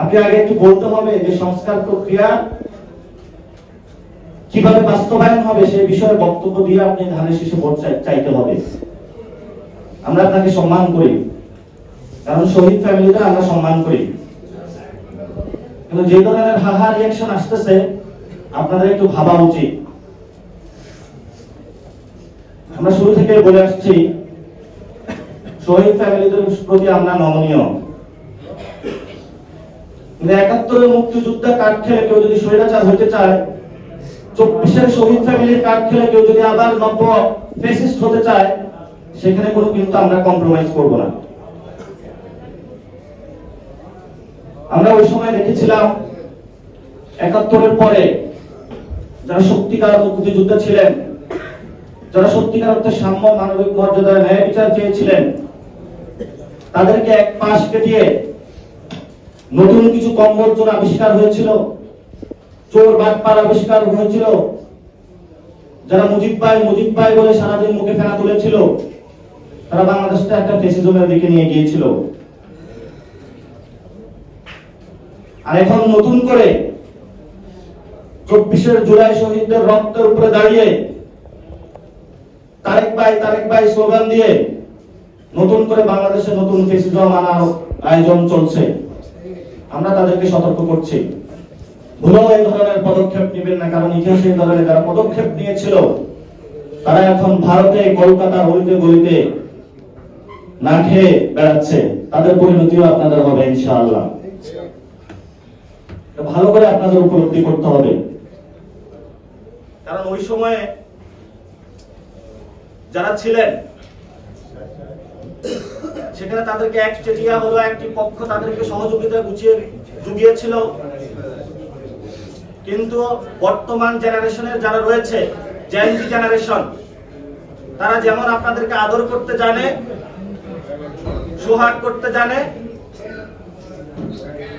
আপনি আগে একটু বলতে হবে যে সংস্কার প্রক্রিয়া কীভাবে বাস্তবায়ন হবে সেই বিষয়ে বক্তব্য দিয়ে আপনি ধানের ভোট চাইতে হবে। আমরা আপনাকে সম্মান করি। কারণ শহীদ ফ্যামিলিটা আমরা সম্মান করি। কিন্তু যে ধরনের হাহা রিয়াকশন আসতেছে, আপনাদের একটু ভাবা উচিত। আমরা শুরু থেকে বলে আসছি, শহীদ ফ্যামিলিদের প্রতি আমরা নমনীয়। একাত্তরের মুক্তিযুদ্ধের কাঠ খেলে কেউ যদি স্বৈরাচার চায়, চব্বিশের শহীদ ফ্যামিলির কাঠ খেলে কেউ যদি আবার নব্য ফেসিস্ট হতে চায়, সেখানে কোনো কিন্তু আমরা কম্প্রোমাইজ করব না। আমরা ওই সময় দেখেছিলাম, একাত্তরের পরে যারা সত্যিকার মুক্তিযোদ্ধা ছিলেন, যারা সত্যিকার অর্থে সাম্য মানবিক মর্যাদার ন্যায় বিচার চেয়েছিলেন, তাদেরকে এক পাশ কেটিয়ে নতুন কিছু কম্বর্জন আবিষ্কার হয়েছিল, চোর বাটপার আবিষ্কার হয়েছিল। যারা মুজিব ভাই মুজিব ভাই বলে সারাদিন মুখে ফেনা তুলেছিল, তারা বাংলাদেশটা একটা ফেসিজমের দিকে নিয়ে গিয়েছিল। আর এখন নতুন করে চব্বিশের জুলাই শহীদদের রক্তের উপরে দাঁড়িয়ে তারেক ভাই তারেক ভাই স্লোগান দিয়ে নতুন করে বাংলাদেশে নতুন ফেসিজম আনার আয়োজন চলছে। আমরা তাদেরকে সতর্ক করছি। ভুলেও এই ধরনের পদক্ষেপ নেবেন না, কারণ ইতিহাসে ধরনের যারা পদক্ষেপ নিয়েছিল, তারা এখন ভারতে, কলকাতার গলিতে গলিতে না খেয়ে বেড়াচ্ছে। তাদের পরিণতিও আপনাদের হবে, ইনশাআল্লাহ। ভালো করে আপনাদের উপলব্ধি করতে হবে। কারণ ওই সময়ে যারা ছিলেন সেখানে তাদেরকে একচেটিয়া হলো, একটি পক্ষ তাদেরকে সহযোগিতা গুছিয়ে জুগিয়েছিল। কিন্তু বর্তমান জেনারেশনের যারা রয়েছে জেনজি জেনারেশন, তারা যেমন আপনাদেরকে আদর করতে জানে, সোহাগ করতে জানে,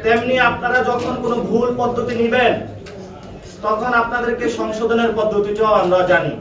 তেমনি আপনারা যখন কোনো ভুল পদ্ধতি নিবেন, তখন আপনাদেরকে সংশোধনের পদ্ধতিটাও আমরা জানি।